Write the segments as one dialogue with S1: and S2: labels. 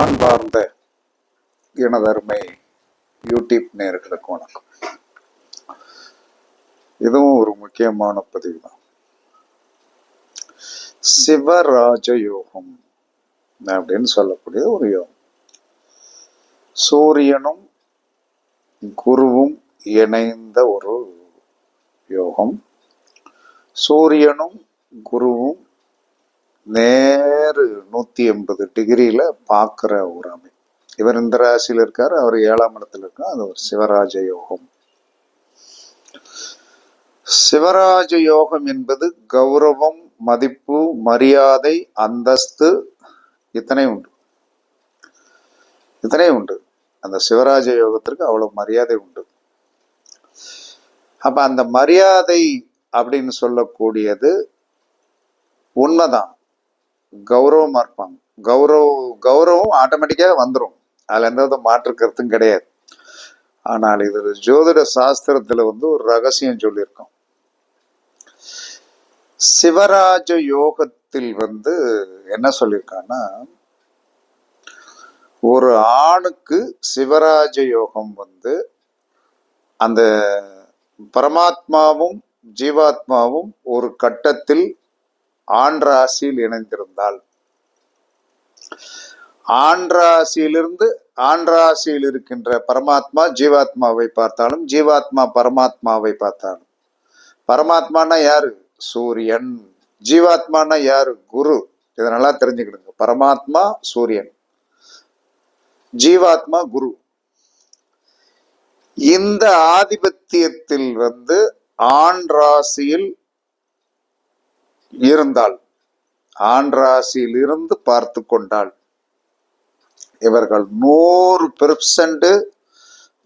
S1: அன்பார்ந்த இனதருமை யூடியூப் நேர்களுக்கு வணக்கம். இதுவும் ஒரு முக்கியமான பதிவு தான் சிவராஜ யோகம் அப்படின்னு சொல்லக்கூடிய ஒரு யோகம். சூரியனும் குருவும் இணைந்த ஒரு யோகம். சூரியனும் குருவும் நேரு நூத்தி எண்பது டிகிரியில பார்க்குற ஒரு அமை இவர் இந்த ராசியில் இருக்காரு அவர் ஏழாம் இடத்துல இருக்கா அது ஒரு சிவராஜ யோகம். சிவராஜ யோகம் என்பது கௌரவம் மதிப்பு மரியாதை அந்தஸ்து இத்தனை உண்டு. இத்தனை உண்டு. அந்த சிவராஜ யோகத்திற்கு அவ்வளவு மரியாதை உண்டு. அப்ப அந்த மரியாதை அப்படின்னு சொல்லக்கூடியது உண்மைதான். கௌரவமா இருப்பாங்க. கௌரவ கௌரவம் ஆட்டோமேட்டிக்காக வந்துடும் அதில் எந்த வித மாற்று கருத்தும் கிடையாது. ஆனால் இது ஜோதிட சாஸ்திரத்தில் வந்து ஒரு ரகசியம் சொல்லியிருக்கோம். சிவராஜ யோகத்தில் வந்து என்ன சொல்லியிருக்கான்னா ஒரு ஆணுக்கு சிவராஜ யோகம் வந்து அந்த பரமாத்மாவும் ஜீவாத்மாவும் ஒரு கட்டத்தில் ஆண் ராசியில் இணைந்திருந்தால் ஆண் ராசியிலிருந்து ஆண் ராசியில் இருக்கின்ற பரமாத்மா ஜீவாத்மாவை பார்த்தாலும் ஜீவாத்மா பரமாத்மாவை பார்த்தாலும். பரமாத்மானா யாரு? சூரியன். ஜீவாத்மானா யாரு? குரு. இதை நல்லா தெரிஞ்சுக்கிடுங்க. பரமாத்மா சூரியன். ஜீவாத்மா குரு. இந்த ஆதிபத்தியத்தில் வந்து ஆண் ராசியில் இருந்தால் ஆண் பார்த்து கொண்டால் இவர்கள் நூறு பெர்சன்ட்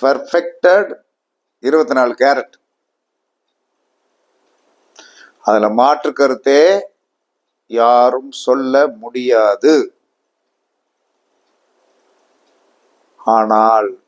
S1: பர்ஃபெக்டட் இருபத்தி நாலு கேரட். அதுல மாற்று கருத்தே யாரும் சொல்ல முடியாது. ஆனால்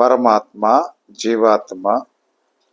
S1: பரமாத்மா ஜீவாத்மா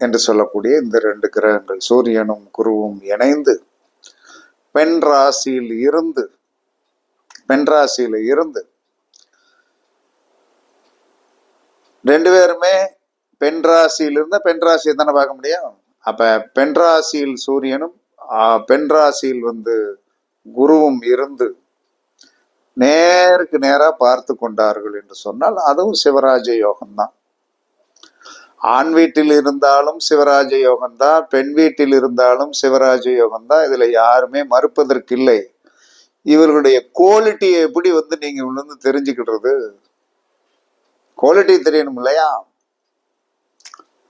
S1: என்று சொல்லக்கூடிய இந்த ரெண்டு கிரகங்கள் சூரியனும் குருவும் இணைந்து பெண் ராசியில் இருந்து பெண் ராசியில இருந்து ரெண்டு பேருமே பெண் ராசியில் பெண் ராசியை தானே பார்க்க முடியும். அப்ப பெண் ராசியில் சூரியனும் பெண் ராசியில் வந்து குருவும் இருந்து நேருக்கு நேராக பார்த்து கொண்டார்கள் என்று சொன்னால் அதுவும் சிவராஜ யோகம்தான். ஆண் வீட்டில் இருந்தாலும் சிவராஜ யோகம்தான் பெண் வீட்டில் இருந்தாலும் சிவராஜ யோகம்தான் இதுல யாருமே மறுப்பதற்கு இல்லை இவர்களுடைய குவாலிட்டியை எப்படி வந்து நீங்க உணர்ந்து தெரிஞ்சுக்கிடுறது? குவாலிட்டி தெரியணும் இல்லையா?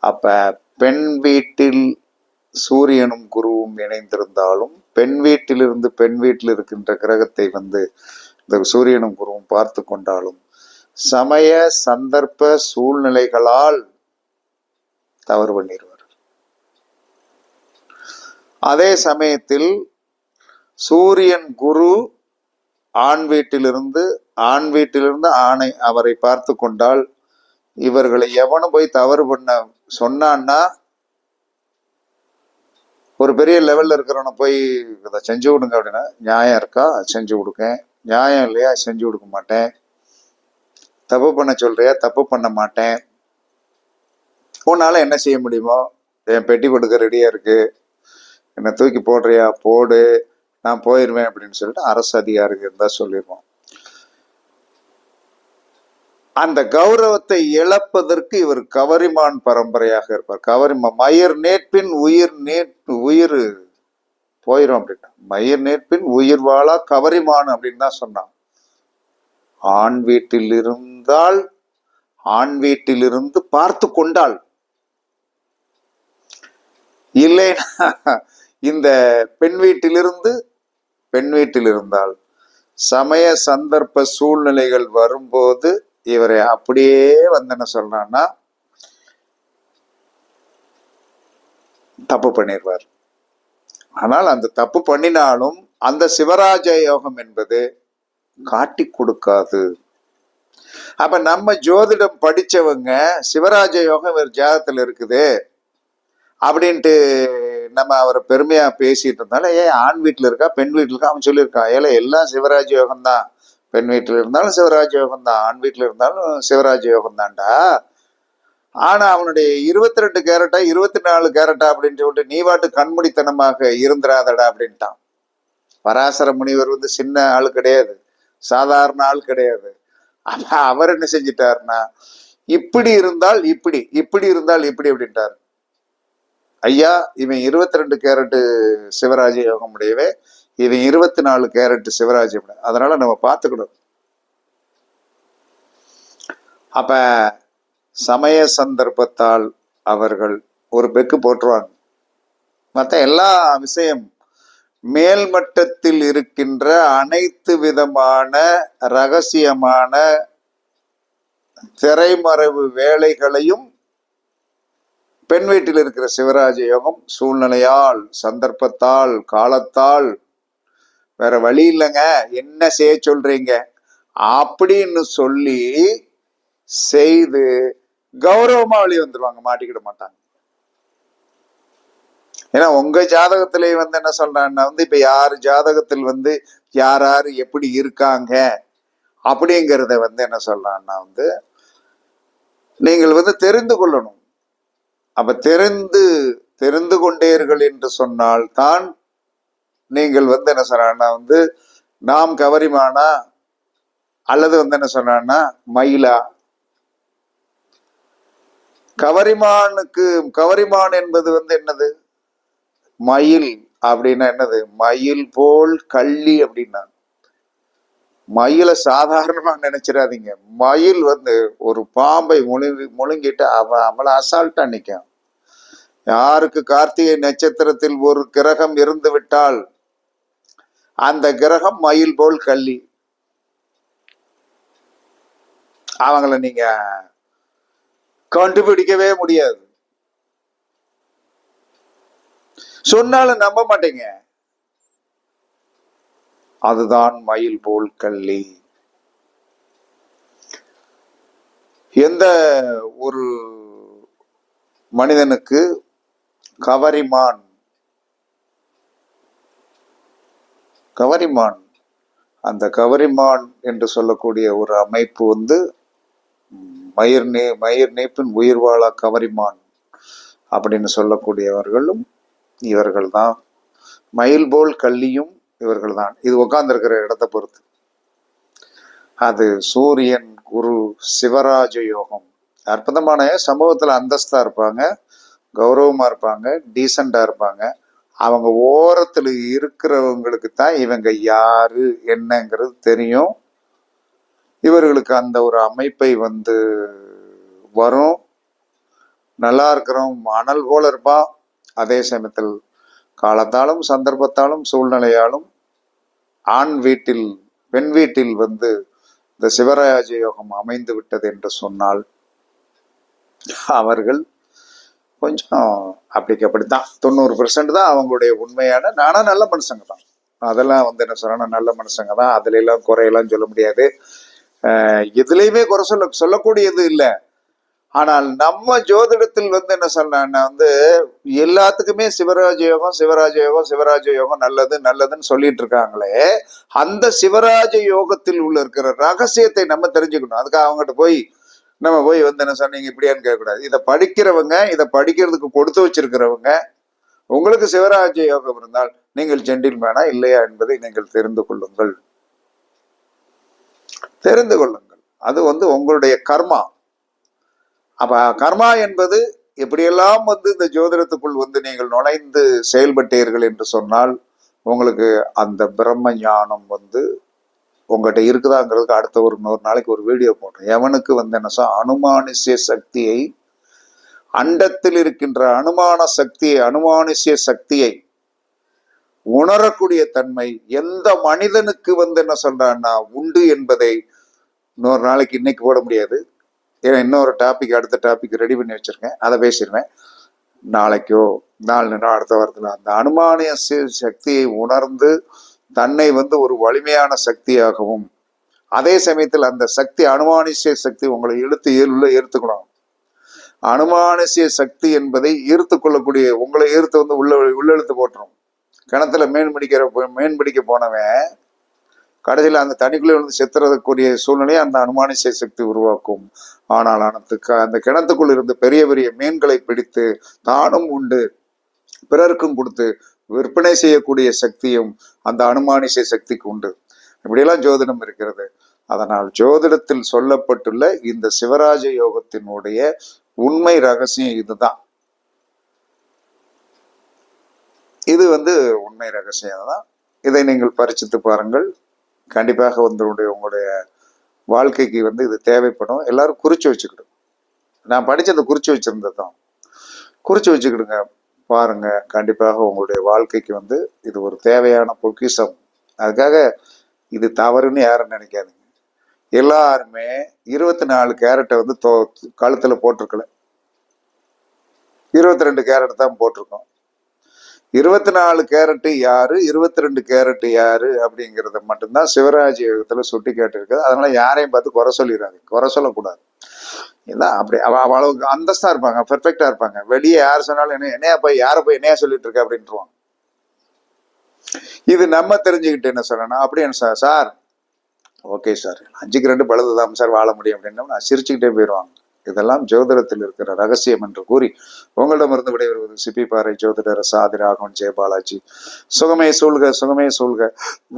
S1: அப்ப பெண் வீட்டில் சூரியனும் குருவும் இணைந்திருந்தாலும் பெண் வீட்டிலிருந்து பெண் வீட்டில் இருக்கின்ற கிரகத்தை வந்து இந்த சூரியனும் குருவும் பார்த்து கொண்டாலும் சமய சந்தர்ப்ப சூழ்நிலைகளால் தவறு பண்ணிடுவார். அதே சமயத்தில் சூரியன் குரு ஆண் வீட்டிலிருந்து ஆண் வீட்டிலிருந்து ஆணை அவரை பார்த்து கொண்டால் இவர்களை எவனும் போய் தவறு பண்ண சொன்னான்னா ஒரு பெரிய லெவல்ல இருக்கிறவனை போய் இதை செஞ்சு விடுங்க அப்படின்னா நியாயம் இருக்கா? செஞ்சு கொடுக்கேன். நியாயம் இல்லையா? செஞ்சு கொடுக்க மாட்டேன். தப்பு பண்ண சொல்றியா? தப்பு பண்ண மாட்டேன். உன்னால என்ன செய்ய முடியுமோ? என் பெட்டி கொடுக்க ரெடியா இருக்கு. என்னை தூக்கி போடுறியா? போடு. நான் போயிடுவேன் அப்படின்னு சொல்லிட்டு அரசு அதிகாரிகள் இருந்தா சொல்லிடுவோம் அந்த கௌரவத்தை இழப்பதற்கு இவர் கவரிமான் பரம்பரையாக இருப்பார். கவரிமா மயிர் நேற்பின் உயிர் நேற் உயிர் போயிரும் அப்படின்னா மயிர் நேற்பின் உயிர் வாழா கவரிமான் அப்படின்னு தான் சொன்னான். ஆண் வீட்டில் இருந்தால் ஆண் வீட்டிலிருந்து பார்த்து கொண்டாள் இல்லைன்னா இந்த பெண் வீட்டிலிருந்து பெண் வீட்டில் இருந்தால் சமய சந்தர்ப்ப சூழ்நிலைகள் வரும்போது இவரை அப்படியே வந்து என்ன சொல்றான்னா தப்பு பண்ணிடுவார். ஆனால் அந்த தப்பு பண்ணினாலும் அந்த சிவராஜ யோகம் என்பது காட்டி கொடுக்காது. அப்ப நம்ம ஜோதிடம் படிச்சவங்க சிவராஜ யோகம் இவர் ஜாதகத்துல இருக்குது அப்படின்ட்டு நம்ம அவரை பெருமையா பேசிட்டு இருந்தாலும் ஏன் ஆண் வீட்டில் இருக்கா? பெண் வீட்டில் இருக்கா? அவன் சொல்லியிருக்கான் ஏல எல்லாம் சிவராஜ் யோகம் தான். பெண் வீட்டில் இருந்தாலும் சிவராஜ் யோகம் தான். ஆண் வீட்டில் இருந்தாலும் சிவராஜ் யோகம் தான்டா. ஆனா அவனுடைய இருபத்தி ரெண்டு கேரட்டா இருபத்தி நாலு கேரட்டா அப்படின்னு சொல்லிட்டு நீ வாட்டு கண்மூடித்தனமாக இருந்துராதடா அப்படின்ட்டான். பராசர முனிவர் வந்து சின்ன ஆள் கிடையாது. சாதாரண ஆள் கிடையாது. ஆனா அவர் என்ன செஞ்சிட்டாருன்னா இப்படி இருந்தால் இப்படி இப்படி இருந்தால் இப்படி அப்படின்ட்டார். ஐயா இவன் இருபத்தி ரெண்டு கேரட்டு சிவராஜ யோகம் உடையவே இவன் இருபத்தி நாலு கேரட் சிவராஜ் அதனால நம்ம பார்த்துக்கணும். அப்ப சமய சந்தர்ப்பத்தால் அவர்கள் ஒரு பெக்கு போட்டுருவாங்க. மற்ற எல்லா விஷயம் மேல்மட்டத்தில் இருக்கின்ற அனைத்து விதமான ரகசியமான திரைமறைவு வேலைகளையும் பெண் வீட்டில் இருக்கிற சிவராஜ யோகம் சூழ்நிலையால் சந்தர்ப்பத்தால் காலத்தால் வேற வழி இல்லைங்க. என்ன செய்ய சொல்றீங்க? அப்படின்னு சொல்லி செய்து கௌரவமா வெளியே வந்துருவாங்க. மாட்டிக்கிட மாட்டாங்க. ஏன்னா உங்க ஜாதகத்திலே வந்து என்ன சொல்றாங்கன்னா வந்து இப்ப யார் ஜாதகத்தில் வந்து யார் யார் எப்படி இருக்காங்க? அப்படிங்கிறத வந்து என்ன சொல்றான்னா வந்து நீங்கள் வந்து தெரிந்து கொள்ளணும். அப்ப தெரிந்து தெரிந்து கொண்டீர்கள் என்று சொன்னால் தான் நீங்கள் வந்து என்ன சொன்னா வந்து நாம் கவரிமானா அல்லது வந்து என்ன சொன்னான்னா மயிலா. கவரிமானுக்கு கவரிமான் என்பது வந்து என்னது? மயில் அப்படின்னா என்னது? மயில் போல் கள்ளி அப்படின்னா. மயிலை சாதாரணமா நினைச்சிடாதீங்க. மயில் வந்து ஒரு பாம்பை முழுங்கி முழுங்கிட்டு அவ அவளை அசால்ட்டா நிற்கும் யாருக்கு கார்த்திகை நட்சத்திரத்தில் ஒரு கிரகம் இருந்து விட்டால் அந்த கிரகம் மயில் போல் கள்ளி. அவங்கள நீங்க கண்டுபிடிக்கவே முடியாது. சொன்னாலும் நம்ப மாட்டீங்க. அதுதான் மயில் போல் கள்ளி. எந்த ஒரு மனிதனுக்கு கவரிமான். கவரிமான். அந்த கவரிமான் என்று சொல்லக்கூடிய ஒரு அமைப்பு வந்து மயிர் நே மயிர் நேப்பின் உயிர் வாழா கவரிமான் அப்படின்னு சொல்லக்கூடியவர்களும் இவர்கள் தான் மயில் போல் கள்ளியும் இவர்கள் தான் இது உட்கார்ந்துருக்கிற இடத்தை பொறுத்து. அது சூரியன் குரு சிவராஜ யோகம். அற்புதமான சமூகத்துல அந்தஸ்தா இருப்பாங்க. கௌரவமாக இருப்பாங்க டீசெண்டாக இருப்பாங்க. அவங்க ஓரத்தில் இருக்கிறவங்களுக்கு தான் இவங்க யாரு என்னங்கிறது தெரியும். இவர்களுக்கு அந்த ஒரு அமைப்பை வந்து வரும். நல்லா இருக்கிறோம் அனல் போல இருப்பான். அதே சமயத்தில் காலத்தாலும் சந்தர்ப்பத்தாலும் சூழ்நிலையாலும் ஆண் வீட்டில் பெண் வீட்டில் வந்து இந்த சிவராஜ யோகம் அமைந்து விட்டது என்று சொன்னால் அவர்கள் கொஞ்சம் அப்படிக்கு அப்படித்தான் தொண்ணூறு பெர்சன்ட் தான் அவங்களுடைய உண்மையான நானும் நல்ல மனுஷங்க தான். அதெல்லாம் வந்து என்ன சொல்றேன்னா நல்ல மனுஷங்க தான். அதுல எல்லாம் குறையெல்லாம் சொல்ல முடியாது. அஹ் எதுலையுமே குறை சொல்ல சொல்லக்கூடியது இல்லை. ஆனால் நம்ம ஜோதிடத்தில் வந்து என்ன சொல்றேன்னா வந்து எல்லாத்துக்குமே சிவராஜ யோகம் சிவராஜ யோகம் சிவராஜ யோகம் நல்லது நல்லதுன்னு சொல்லிட்டு இருக்காங்களே அந்த சிவராஜ யோகத்தில் உள்ள இருக்கிற ரகசியத்தை நம்ம தெரிஞ்சுக்கணும். அதுக்காக அவங்ககிட்ட போய் நம்ம போய் வந்து என்ன சொன்னீங்க? இப்படியான்னு கேட்கக்கூடாது. இதை படிக்கிறவங்க இதை படிக்கிறதுக்கு கொடுத்து வச்சிருக்கிறவங்க உங்களுக்கு சிவராஜ யோகம் இருந்தால் நீங்கள் ஜென்டில்மேனா இல்லையா என்பதை நீங்கள் தெரிந்து கொள்ளுங்கள். தெரிந்து கொள்ளுங்கள். அது வந்து உங்களுடைய கர்மா. அப்ப கர்மா என்பது எப்படியெல்லாம் வந்து இந்த ஜோதிடத்துக்குள் வந்து நீங்கள் நுழைந்து செயல்பட்டீர்கள் என்று சொன்னால் உங்களுக்கு அந்த பிரம்ம ஞானம் வந்து உங்ககிட்ட இருக்குதாங்கிறதுக்கு அடுத்த ஒரு நூறு நாளைக்கு ஒரு வீடியோ போடுறேன். எவனுக்கு வந்து என்ன சொல் அனுமானிசிய சக்தியை அண்டத்தில் இருக்கின்ற அனுமான சக்தியை அனுமானிசிய சக்தியை உணரக்கூடிய தன்மை எந்த மனிதனுக்கு வந்து என்ன சொல்றான்னா உண்டு என்பதை இன்னொரு நாளைக்கு இன்னைக்கு போட முடியாது. ஏன்னா இன்னொரு டாபிக் அடுத்த டாபிக் ரெடி பண்ணி வச்சிருக்கேன். அதை பேசிடுவேன். நாளைக்கோ நாலு நாள் அடுத்த வாரத்தில் அந்த அனுமானிய சக்தியை உணர்ந்து தன்னை வந்து ஒரு வலிமையான சக்தியாகவும் அதே சமயத்தில் அந்த சக்தி அனுமானிசிய சக்தி உங்களை இழுத்து உள்ள ஈர்த்துக்கணும் அனுமானிசிய சக்தி என்பதை ஈர்த்து கொள்ளக்கூடிய உங்களை ஈர்த்து வந்து உள்ள உள்ளெழுத்து போட்டுரும். கிணத்துல மீன் பிடிக்கிற மீன் பிடிக்க போனவன் கடைசியில் அந்த தனிக்குள்ளே வந்து செத்துறதுக்குரிய சூழ்நிலையை அந்த அனுமானிசை சக்தி உருவாக்கும். ஆனால் அனத்துக்கு அந்த கிணத்துக்குள் இருந்து பெரிய பெரிய மீன்களை பிடித்து தானும் உண்டு பிறருக்கும் கொடுத்து விற்பனை செய்யக்கூடிய சக்தியும் அந்த அனுமானிசை சக்திக்கு உண்டு. இப்படியெல்லாம் ஜோதிடம் இருக்கிறது. அதனால் ஜோதிடத்தில் சொல்லப்பட்டுள்ள இந்த சிவராஜ யோகத்தினுடைய உண்மை ரகசியம் இதுதான். இது வந்து உண்மை ரகசியம் தான். இதை நீங்கள் பரிச்சித்து பாருங்கள். கண்டிப்பாக வந்தனுடைய உங்களுடைய உங்களுடைய வாழ்க்கைக்கு வந்து இது தேவைப்படும். எல்லாரும் குறிச்சு வச்சுக்கிடும் நான் படிச்சதை குறிச்சு வச்சிருந்தது தான் குறிச்சு வச்சுக்கிடுங்க. பாருங்க கண்டிப்பாக உங்களுடைய வாழ்க்கைக்கு வந்து இது ஒரு தேவையான பொக்கிஷம். அதுக்காக இது தவறுன்னு யாரும் நினைக்காதீங்க. எல்லாருமே இருபத்தி நாலு கேரட்டை வந்து தோ கழுத்தில் போட்டிருக்கல. இருபத்தி ரெண்டு கேரட் தான் போட்டிருக்கோம். இருபத்தி நாலு கேரட்டு யாரு இருபத்தி ரெண்டு கேரட்டு யாரு அப்படிங்கிறத மட்டும்தான் சிவராஜ் யோகத்துல சுட்டி காட்டிருக்கு அதனால யாரையும் பார்த்து குறை சொல்லிடாதீங்க குறை சொல்லக்கூடாது. இதான் அப்படி அவள் அவ அளவுக்கு அந்தஸ்தா இருப்பாங்க பெர்ஃபெக்டாக இருப்பாங்க. வெளியே யார் சொன்னாலும் என்ன என்னையா போய் யாரை போய் என்னையா சொல்லிட்டு இருக்க அப்படின்ட்டுருவாங்க. இது நம்ம தெரிஞ்சுக்கிட்டு என்ன சொல்லணும்? அப்படின்னு சார் சார் ஓகே சார் அஞ்சுக்கு ரெண்டு பழுது தான் சார் வாழ முடியும் அப்படின்னா நான் சிரிச்சுக்கிட்டே போயிடுவாங்க. இதெல்லாம் ஜோதிடத்தில் இருக்கிற ரகசியம் என்று கூறி உங்களிடமிருந்து விடைபெறுவது சிப்பிப்பாறை ஜோதிடர் சாதி ராகவன் ஜெயபாலாஜி சுகமே சூழ்க சுகமே சூழ்க.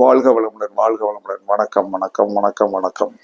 S1: வாழ்க வளமுடன் வாழ்க வளமுடன். வணக்கம் வணக்கம் வணக்கம் வணக்கம்.